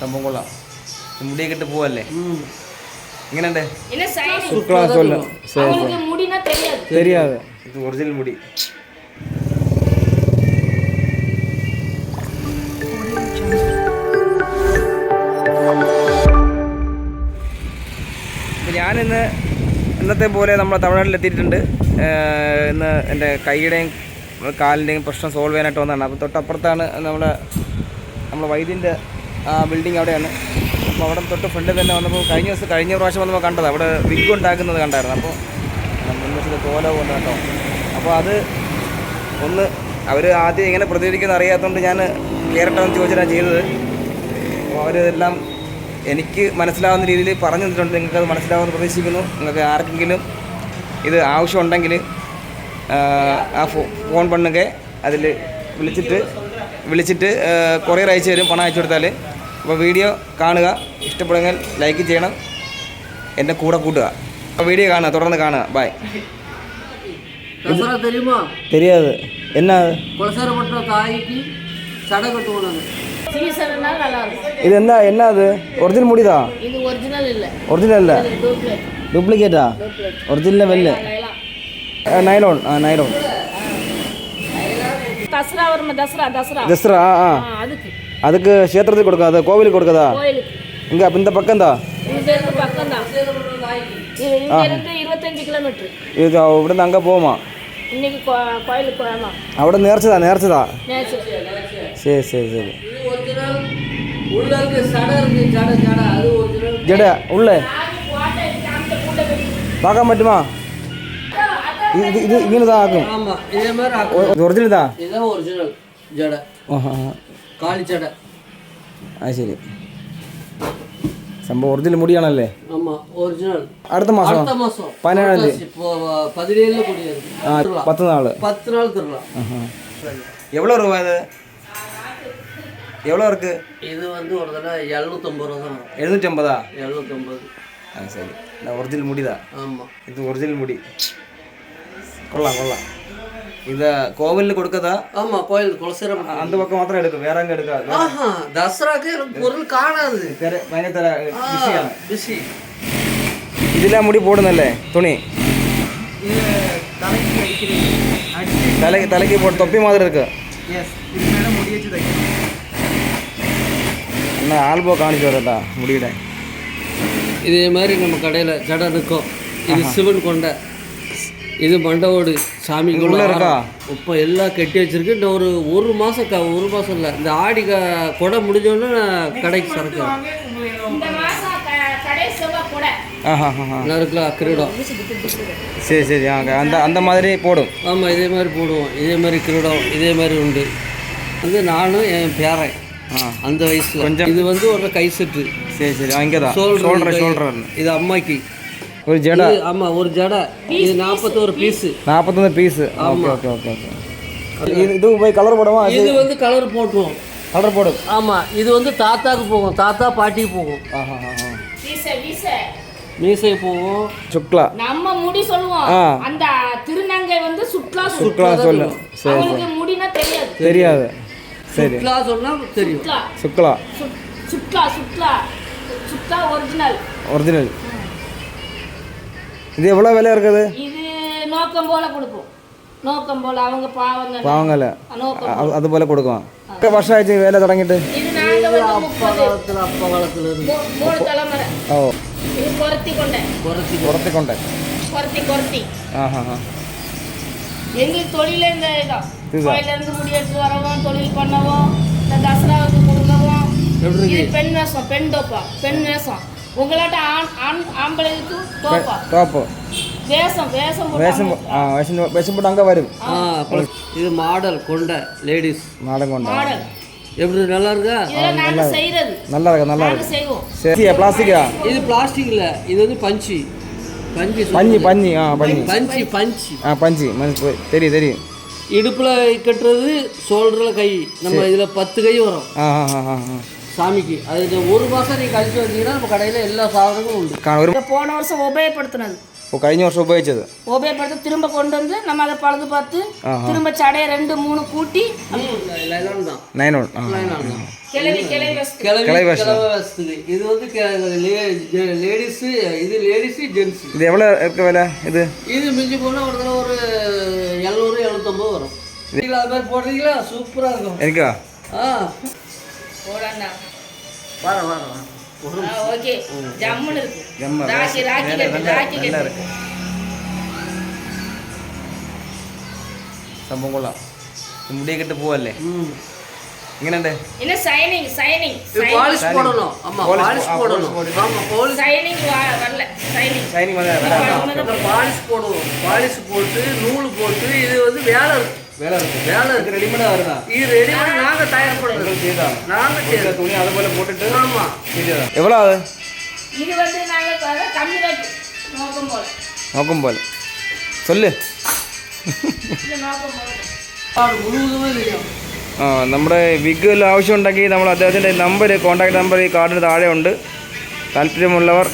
സംഭവം കൊള്ളാം. മുടിയൊക്കെ ഇട്ട് പോവല്ലേ? എങ്ങനെയുണ്ട് തെരിയാതെ. ഇത് ഒറിജിനൽ മുടി. ഞാനിന്ന് ഇന്നത്തെ പോലെ നമ്മൾ തമിഴ്നാട്ടിലെത്തിയിട്ടുണ്ട് ഇന്ന് എന്റെ കൈയുടെയും കാലിന്റെയും പ്രശ്നം സോൾവ് ചെയ്യാനായിട്ട് വന്നതാണ്. അപ്പോൾ തൊട്ടപ്പുറത്താണ് നമ്മളെ നമ്മൾ വൈദ്യന്റെ ബിൽഡിംഗ് അവിടെയാണ്. അപ്പോൾ അവിടെ തൊട്ട് ഫ്രണ്ടിൽ തന്നെ വന്നപ്പോൾ കഴിഞ്ഞ ദിവസം കഴിഞ്ഞ പ്രാവശ്യം വന്നപ്പോൾ കണ്ടത്. അവിടെ വിഗ് ഉണ്ടാക്കുന്നത് കണ്ടായിരുന്നു. അപ്പോൾ മുൻവശത്ത് തോല കൊണ്ട്. കേട്ടോ അപ്പോൾ അത് ഒന്ന് അവർ ആദ്യം എങ്ങനെ പ്രതികരിക്കുന്ന അറിയാത്തതുകൊണ്ട് ഞാൻ കയറട്ടെന്ന് ചോദിച്ചിട്ടാണ് ചെയ്തത്. അപ്പോൾ അവരിതെല്ലാം എനിക്ക് മനസ്സിലാവുന്ന രീതിയിൽ പറഞ്ഞു തന്നിട്ടുണ്ട്. നിങ്ങൾക്കത് മനസ്സിലാവുമെന്ന് പ്രതീക്ഷിക്കുന്നു. നിങ്ങൾക്ക് ആർക്കെങ്കിലും ഇത് ആവശ്യമുണ്ടെങ്കിൽ ആ ഫോൺ പണ്ണൊക്കെ അതിൽ വിളിച്ചിട്ട് വിളിച്ചിട്ട് കൊറിയർ അയച്ചു തരും. പണം അയച്ചു കൊടുത്താൽ അപ്പോൾ വീഡിയോ കാണുക ഇഷ്ടപ്പെടുമെങ്കിൽ ലൈക്ക് ചെയ്യണം എന്റെ കൂടെ കൂട്ടുക അപ്പോൾ വീഡിയോ കാണുക തുടർന്ന് കാണുക ബായ് தெரியாது என்ன இது என்ன என்ன அது ஒரிஜினல் முடிதா ஒரிஜினல் இல்லை டூப்ளிகேட்டா ஒரிஜினல் வெல்லு நைலோன் ஆ நைலோன் தசரா வரும் தசரா தசரா தசரா ஆ ஆ அதுக்கு அதுக்கு க்ஷேத்திரத்துக்கு கொடுக்காதா கோவிலுக்கு கொடுக்காதா இங்கே அப்போ இந்த பக்கம் தான் இது இവിടുന്ന് அங்கே போமா അവിടെ നേർച്ചതാ നേർച്ചതാ ശരി ശരി ശരി ജഡ ഉള്ളേ பார்க்க പറ്റുമോ ഇത് ഇത് ഇങ്ങനെ ഇതാക്കും ഒറിജിനൽ ഇതാ ഒറിജിനൽ ജഡ இதுதான் ஒரிஜினல் ஜடை ആഹാ காலி ஜடை ആ ശരി സംഭവം ഒറിജിനൽ മുടിയാണല്ലേ ஆமா ஒரிஜினல் അടുത്ത മാസം அடுத்த மாசம் பதினேழாம் தேதி இப்போ பதினேழுல கூடியிருக்கு ആ പത്ത് നാള് பத்து நாள் திருவிழா எவ்வளோ ரூபா இது எவ்வளோ இருக்கு இது வந்து ஒரு தடவை எழுநூத்தம்பது ரூபா தான் எழுநூற்றம்பதா எழுநூத்தம்பது ஆ சரி இந்த ஒரிஜினல் முடி தான் ஆமா இது ஒரிஜினல் முடி கொள்ளலாம் கொள்ளலாம் ഇത് കോവിലിൽ കൊടുക്കതാ ആമാ കോവിൽ കുളശ്ശേര അന്ത് പക്കം മാത്രം എടുക്കും വേറെ അങ്ങ് എടുക്കാം ആഹാ ദസറക്ക് പൊരുൾ കാണാത് ഭയങ്കര ബിസിയാണ് ബിസി ഇതിലാ മുടി പോടുന്നല്ലേ തുണി തലക്ക് തലക്ക് പോട്ട് തൊപ്പി മാതിരി ഇരിക്കുക എന്നാ ആൽബോ കാണിച്ചു വരട്ടാ മുടിയുടെ இதே மாதிரி நம்ம கடையில் கடை இருக்கும் இது சிவன் கொண்டை இது மண்டவோடு சாமிக்குள்ள உள்ள இருக்கா? இப்போ எல்லாம் கட்டி வச்சிருக்கு. இந்த ஒரு ஒரு மாதம் க ஒரு மாதம் இல்லை. இந்த ஆடி க கொடை முடிஞ்சோடனே கடைக்கு சரக்கு. நல்லா கிரீடம். சரி சரி ஆ அந்த அந்த மாதிரி போடும். ஆமாம் இதே மாதிரி போடுவோம். இதே மாதிரி கிரீடம் இதே மாதிரி உண்டு. வந்து நானும் என் பேரன். ஆ. அந்த வயசுல. கொஞ்சம். இது வந்து ஒரு கை செட்டு. சரி சரி அங்கே தான் ஷோல்டர் ஷோல்டர் இது அம்மாக்கு. ஒரு ஜடை. ஆமாம் ஒரு ஜடை. இது நாற்பத்தோரு பீஸு நாற்பத்தொன்று piece okay okay okay okay இது இது போய் கலர் போடுவோம் இது வந்து கலர் போட்டுவோம். கலர் போடும் ஆமாம் இது வந்து தாத்தாக்கு போகும். தாத்தா பாட்டிக்கு போகும். ஆஹா மீசை போகும். சுக்லா. நம்ம முடி சொல்லுவோம். அந்த திருநங்கை வந்து சுக்லா சுக்லா சொல்லும் சரி முடினா தெரியாது. தெரியாது. சரி. சுக்லா சொன்னா தெரியும். சுக்லா. சுக்லா. சுக்லா சுக்லா. ஒரிஜினல் ஒரிஜினல் இது எவ்வளோ விலை இருக்குது? இது நோக்கம் போல கொடுப்போம் நோக்கம் போல அவங்க பாவங்க பாவங்கள. அது போல கொடுக்கும். எத்தனை வருஷம் ஆயிடுச்சு வேலை தொடங்கிட்டு? இது நாங்க வந்து முப்பது. அப்ப காலத்துல இருந்து மூணு தலைமுறை. ஓ. இது குறத்தி கொண்டேன் குறத்தி குறத்தி கொண்டேன் குறத்தி குறத்தி ஆஹா எங்களுக்கு தொழில இந்த இதான். கோயில பெண் வேஷம் பெண் தோப்பா பெண் வேஷம். உங்களாட்ட ஆண் ஆ வேஷம் வேஷம் அங்கே வரும். ஆ இது மாடல் கொண்ட லேடிஸ். மாடல் எப்படி நல்லா இருக்கா? நல்லா நல்லா இருக்கா நல்லா இருக்கு. பிளாஸ்டிக்கா இது பிளாஸ்டிக் இல்ல இது வந்து பஞ்சு. பஞ்சு பஞ்சு பஞ்சு ஆ பஞ்சு. பஞ்சு பஞ்சு ஆ பஞ்சு தெரியும் தெரியும். இடுப்பில் கட்டுறது சோல்டரில் கை. நம்ம இதில் பத்து கை வரும். ஆ ஆ ஆ ஆ. சாமிக்கு. அதுக்கு ஒரு மாதம் நீ கழிச்சு வந்தீங்கன்னா நம்ம கடையில் எல்லா சாதனமும் உண்டு. போன வருஷம் உபயோகப்படுத்தினது. இப்போ கழிஞ்ச வருஷம் உபயோகிச்சது? உபயோகப்படுத்த திரும்ப கொண்டு வந்து நம்ம அதை பழுது பார்த்து திரும்ப சடைய ரெண்டு மூணு கூட்டி நைன் ஒன் இது வந்து லேடிஸ் இது லேடிஸ் ஜென்ஸ். இது எவ்வளோ இருக்க வேலை? இது? இது மிஞ்சி போனால் ஒரு தடவை ஒரு எழுநூறு எழுநூத்தம்பது வரும். அது மாதிரி போடுறீங்களா? சூப்பராக இருக்கும். இருக்கா? ஆ. போடா வர வர ஒரு ஓகே. ஜம்முன்னு இருக்கு. ஜம்மு ராக்கி ராக்கி. கட்டி ராக்கி கட்டி இருக்கு സംഭവം കൊള്ളാം பாலிஷ் போடுவோம். பாலிஷ் போட்டு நூல் போட்டு இது வந்து வேலை இருக்கு. வேலை இருக்கு வேலை இருக்கு ரெடிமேடாக இருந்தா இது ரெடிமேட் நாங்கள் தயார் பண்ணுறோம் செய்தான் நாங்கள் செய்யற துணி அது போல போட்டுட்டு ஆமாம் செய்யலாம் எவ்வளோ அது இது வந்து நாங்கள் கம்மி ரேட் நோக்கம் போல நோக்கம் போல சொல்லு ആ നമ്മുടെ വിഗിൽ ആവശ്യമുണ്ടെങ്കിൽ നമ്മൾ അദ്ദേഹത്തിന്റെ നമ്പർ കോൺടാക്ട് നമ്പർ ഈ കാർഡിന് താഴെ ഉണ്ട് താല്പര്യമുള്ളവർ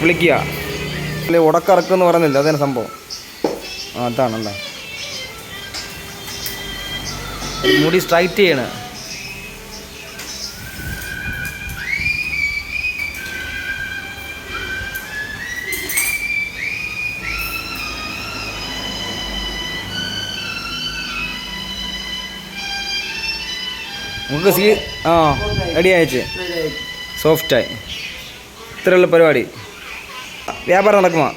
വിളിക്കുക ഉടക്കറക്കെന്ന് പറയുന്നില്ല അതാണ് സംഭവം അതാണല്ലേ മുടി സ്ട്രൈറ്റ് ചെയ്യണം. നമുക്ക് സീ ആ റെഡി അയച്ച് സോഫ്റ്റായി ഇത്രയുള്ള പരിപാടി. വ്യാപാരം നടക്കുമോ?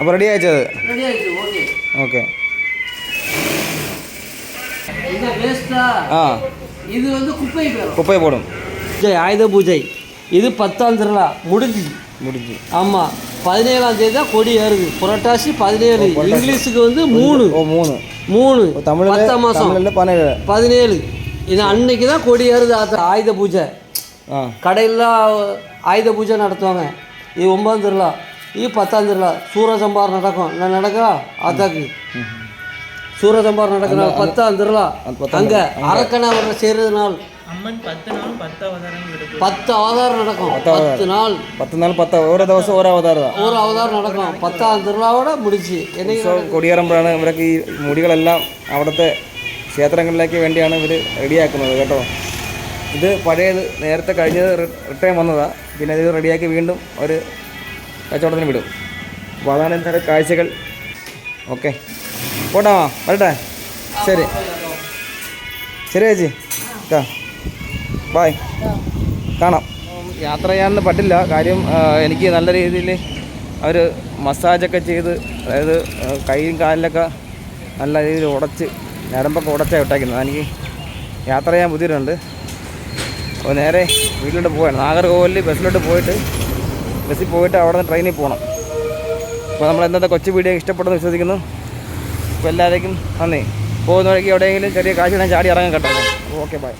അപ്പോൾ റെഡി ആയിച്ചത്? ഓക്കെ ஆ? இது வந்து குப்பை குப்பை போடும். பூஜை ஆயுத பூஜை. இது பத்தாம் திருவிழா. முடிஞ்சு முடிஞ்சு ஆமாம் பதினேழாம் தேதி தான் கொடி ஏறுது. புரட்டாசி பதினேழு. இங்கிலீஷுக்கு வந்து மூணு. மூணு. மூணு. தமிழ் பத்தாம் மாதம். பதினேழு பதினேழு. இது அன்னைக்கு தான் கொடி ஏறுது. ஆயுத பூஜை. கடையிலாம் ஆயுத பூஜை நடத்துவாங்க. இது ஒன்பதாம் திருவிழா. இது பத்தாம் திருவிழா. சூரசம்பார் நடக்கும். என்ன நடக்கா ஆத்தாக்கு. சூரசம்பார் நடக்கிற பத்தாம் திருவிழா அங்கே அரக்கணவர் சேர்றது நாள் பத்து அவதாரம் நடக்கும் பத்து நாள் പത്ത് നാൾ പത്ത് ഓരോ ദിവസം ഓരോ അവതാരം ஒரு அவதாரம் நடக்கும் பத்தாம் திருவிழாவோட முடிச்சு என்னைக்கு കൊടിയേറുമ്പോഴാണ് ഇവരൊക്കെ ഈ മുടികളെല്ലാം അവിടുത്തെ ക്ഷേത്രങ്ങളിലേക്ക് വേണ്ടിയാണ് ഇവർ റെഡിയാക്കുന്നത് കേട്ടോ ഇത് പഴയത് നേരത്തെ കഴിഞ്ഞത് റിട്ടേൺ വന്നതാണ് പിന്നെ ഇത് റെഡിയാക്കി വീണ്ടും ഒരു കച്ചവടത്തിന് വിടും അപ്പോൾ അതാണ് ഇന്നത്തെ കാഴ്ചകൾ ഓക്കെ പോട്ടാ വരട്ടെ. ശരി. ശരി ചേച്ചി. ബായ്. കാണാം. യാത്ര ചെയ്യാനൊന്നും പറ്റില്ല. കാര്യം എനിക്ക് നല്ല രീതിയിൽ അവർ മസാജൊക്കെ ചെയ്ത് അതായത് കൈയും കാലിലൊക്കെ നല്ല രീതിയിൽ ഉടച്ച് ഞരമ്പൊക്കെ ഉടച്ചാണ് ഇട്ടേക്കുന്നത് എനിക്ക് യാത്ര ചെയ്യാൻ ബുദ്ധിമുട്ടുണ്ട്. അപ്പോൾ നേരെ വീട്ടിലോട്ട് പോവാണ്. നാഗർകോവിലിൽ ബസ്സിലോട്ട് പോയിട്ട് ബസ്സിൽ പോയിട്ട് അവിടെ നിന്ന് ട്രെയിനിൽ പോകണം അപ്പോൾ നമ്മൾ എന്താ കൊച്ചു വീഡിയോ ഇഷ്ടപ്പെടുന്നു വിശ്വസിക്കുന്നു. അപ്പോൾ എല്ലാവരേക്കും നന്ദി. പോകുന്ന വഴിക്ക് എവിടെയെങ്കിലും ചെറിയ കാശ് ഇടാൻ ചാടി ഇറങ്ങാൻ കേട്ടോ. Okay bye.